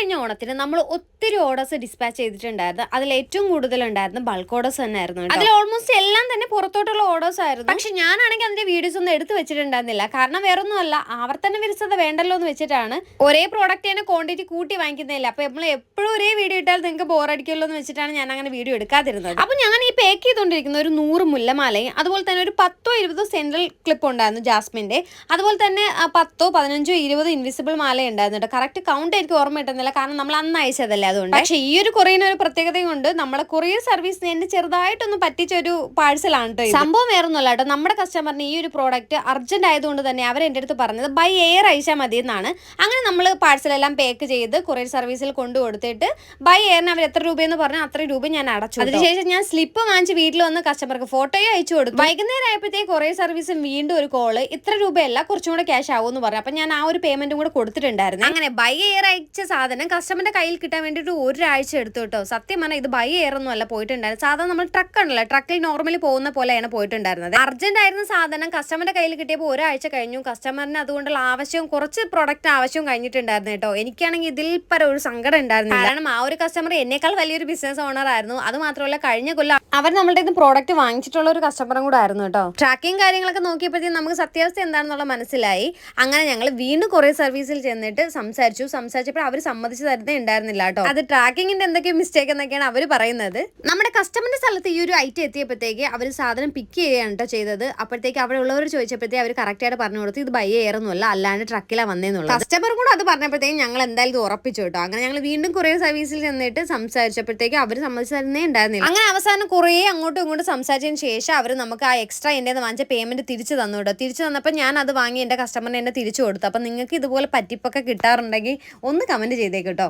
കഴിഞ്ഞ ഓണത്തിന് നമ്മൾ ഒത്തിരി ഓർഡേഴ്സ് ഡിസ്പാച്ച് ചെയ്തിട്ടുണ്ടായിരുന്നു. അതിൽ ഏറ്റവും കൂടുതൽ ഉണ്ടായിരുന്നു ബൾക്ക് ഓർഡേഴ്സ് തന്നെ ആയിരുന്നു അതിൽ ഓൾമോസ്റ്റ് എല്ലാം തന്നെ പുറത്തോട്ടുള്ള ഓർഡേഴ്സ് ആയിരുന്നു. പക്ഷെ ഞാനാണെങ്കിൽ അതിന്റെ വീഡിയോസ് ഒന്നും എടുത്തു വെച്ചിട്ടുണ്ടായിരുന്നില്ല. കാരണം വേറെ ഒന്നുമല്ല ആവർത്തന വിരസത വേണ്ടല്ലോ എന്ന് വെച്ചിട്ടാണ് ഒരേ പ്രോഡക്റ്റ് തന്നെ ക്വാണ്ടിറ്റി കൂട്ടി വാങ്ങിക്കുന്നില്ല അപ്പൊ നമ്മൾ എപ്പോഴും ഒരേ വീഡിയോ ഇട്ടാൽ നിങ്ങൾക്ക് ബോറടിക്കുമല്ലോ എന്ന് വെച്ചിട്ടാണ് ഞാൻ അങ്ങനെ വീഡിയോ എടുക്കാതിരുന്നത്. അപ്പൊ ഞാൻ ഈ പാക്ക് ചെയ്തുകൊണ്ടിരിക്കുന്ന ഒരു നൂറ് മുല്ലമാലയും അതുപോലെ തന്നെ ഒരു പത്തോ ഇരുപതോ സെൻട്രൽ ക്ലിപ്പ് ഉണ്ടായിരുന്നു ജാസ്മിന്റെ അതുപോലെ തന്നെ പത്തോ പതിനഞ്ചോ ഇരുപതോ ഇൻവിസിബിൾ മാല ഉണ്ടായിരുന്നു കറക്റ്റ് കൗണ്ട് എനിക്ക് ഓർമ്മ കിട്ടുന്നില്ല. കാരണം നമ്മൾ അന്ന് അയച്ചതല്ലേ അതുകൊണ്ട്. പക്ഷെ ഈ ഒരു കൊറിയന് ഒരു പ്രത്യേകതയും കൊണ്ട് നമ്മളെ കൊറിയർ സർവീസ് എന്നെ ചെറുതായിട്ടൊന്ന് പറ്റിച്ച ഒരു പാഴ്സലാണ് കേട്ടോ. സംഭവം വേറൊന്നുമല്ല കേട്ടോ നമ്മുടെ കസ്റ്റമറിന് ഈ ഒരു പ്രോഡക്റ്റ് അർജന്റ് ആയതുകൊണ്ട് തന്നെ അവർ എന്റെ അടുത്ത് പറഞ്ഞത് ബൈ എയർ അയച്ചാൽ മതി എന്നാണ്. അങ്ങനെ നമ്മൾ പാഴ്സലെല്ലാം പാക്ക് ചെയ്ത് കൊറിയർ സർവീസിൽ കൊണ്ടു കൊടുത്തിട്ട് ബൈ എയറിന് അവർ എത്ര രൂപയെന്ന് പറഞ്ഞാൽ അത്രയും രൂപ ഞാൻ അടച്ചു അതിനുശേഷം ഞാൻ സ്ലിപ്പ് വാങ്ങിച്ച് വീട്ടിൽ വന്ന് കസ്റ്റമർക്ക് ഫോട്ടോയും അയച്ചു കൊടുത്തു. വൈകുന്നേരം ആയപ്പോഴത്തേക്ക് കൊറിയർ സർവീസിൽ വീണ്ടും ഒരു കോൾ ഇത്ര രൂപയല്ല കുറച്ചും കൂടെ ക്യാഷ് ആവുമെന്ന് പറഞ്ഞു. അപ്പൊ ഞാൻ ആ ഒരു പേയ്മെന്റും കൂടെ കൊടുത്തിട്ടുണ്ടായിരുന്നു. അങ്ങനെ ബൈ എയർ അയച്ച സാധനം കസ്റ്റമറിന്റെ കയ്യിൽ കിട്ടാൻ വേണ്ടിയിട്ട് ഒരാഴ്ച എടുത്തു കേട്ടോ. സത്യം പറഞ്ഞാൽ ഇത് ബൈ എയറൊന്നും അല്ല പോയിട്ടുണ്ടായിരുന്നു സാധാരണ നമ്മൾ ട്രക്ക് ഉണ്ടല്ലോ ട്രക്കിൽ നോർമലി പോകുന്ന പോലെയാണ് പോയിട്ടുണ്ടായിരുന്നത്. അർജന്റ് ആയിരുന്ന സാധനം കസ്റ്റമറിന്റെ കയ്യിൽ കിട്ടിയപ്പോൾ ഒരാഴ്ച കഴിഞ്ഞു. കസ്റ്റമറിന് അതുകൊണ്ടുള്ള ആവശ്യവും കുറച്ച് പ്രൊഡക്റ്റ് ആവശ്യവും കഴിഞ്ഞിട്ടുണ്ടായിരുന്നു കേട്ടോ. എനിക്കാണെങ്കിൽ ഇതിൽ പര ഒരു സങ്കടം ഉണ്ടായിരുന്നു കാരണം ആ ഒരു കസ്റ്റമർ എന്നേക്കാൾ വലിയൊരു ബിസിനസ് ഓണർ ആയിരുന്നു. അത് മാത്രമല്ല കഴിഞ്ഞ കൊല്ലം അവർ നമ്മളുടെ പ്രോഡക്റ്റ് വാങ്ങിച്ചിട്ടുള്ള ഒരു കസ്റ്റമറും കൂടെ ആയിരുന്നു കേട്ടോ. ട്രാക്കിംഗ് കാര്യങ്ങളൊക്കെ നോക്കിയപ്പോഴത്തേക്കും നമുക്ക് സത്യാവസ്ഥ എന്താണെന്നുള്ള മനസ്സിലായി. അങ്ങനെ ഞങ്ങൾ വീണ്ടും കുറേ സർവീസിൽ ചെന്നിട്ട് സംസാരിച്ചു. സംസാരിച്ചപ്പോൾ അവർ സമ്മതിച്ചു തരുന്നേ ഉണ്ടായിരുന്നില്ല കേട്ടോ. അത് ട്രാക്കിങ്ങിന്റെ എന്തൊക്കെയോ മിസ്റ്റേക്ക് എന്നൊക്കെയാണ് അവർ പറയുന്നത്. നമ്മുടെ കസ്റ്റമറിന്റെ സ്ഥലത്ത് ഈ ഒരു ഐറ്റം എത്തിയപ്പോഴത്തേക്ക് അവർ സാധനം പിക്ക് ചെയ്യുകയാണ് കേട്ടോ ചെയ്തത്. അപ്പോഴത്തേക്ക് അവിടെ ഉള്ളവർ ചോദിച്ചപ്പോഴത്തേക്ക് അവർ കറക്റ്റ് ആയിട്ട് പറഞ്ഞു കൊടുത്തു. ഇത് ബൈ എയറൊന്നുമല്ല അല്ലാണ്ട് ട്രക്കിലാണ് വന്നേന്നുള്ളത്. കസ്റ്റമർ കൂടെ അത് പറഞ്ഞപ്പോഴത്തേക്കും ഞങ്ങൾ എന്തായാലും ഇത് ഉറപ്പിച്ചു കേട്ടോ. അങ്ങനെ ഞങ്ങൾ വീണ്ടും കുറേ സർവീസിൽ ചെന്നിട്ട് സംസാരിച്ചപ്പോഴത്തേക്ക് അവർ സമ്മതിച്ചു തരുന്നേ ഉണ്ടായിരുന്നില്ല. അങ്ങനെ അവസാനം കുറേ അങ്ങോട്ടും ഇങ്ങോട്ടും സംസാരിച്ചതിന് ശേഷം അവർ നമുക്ക് ആ എക്സ്ട്രാ എന്റെ വാങ്ങിച്ച പേയ്മെന്റ് തിരിച്ചു തന്നു കേട്ടോ. തിരിച്ചു തന്നപ്പോൾ ഞാൻ അത് വാങ്ങി എന്റെ കസ്റ്റമറിന് എന്നെ തിരിച്ചു കൊടുത്തു. അപ്പം നിങ്ങൾക്ക് ഇതുപോലെ പറ്റിപ്പൊക്കെ കിട്ടാറുണ്ടെങ്കിൽ ഒന്ന് കമന്റ് ചെയ്തേക്ക് കേട്ടോ.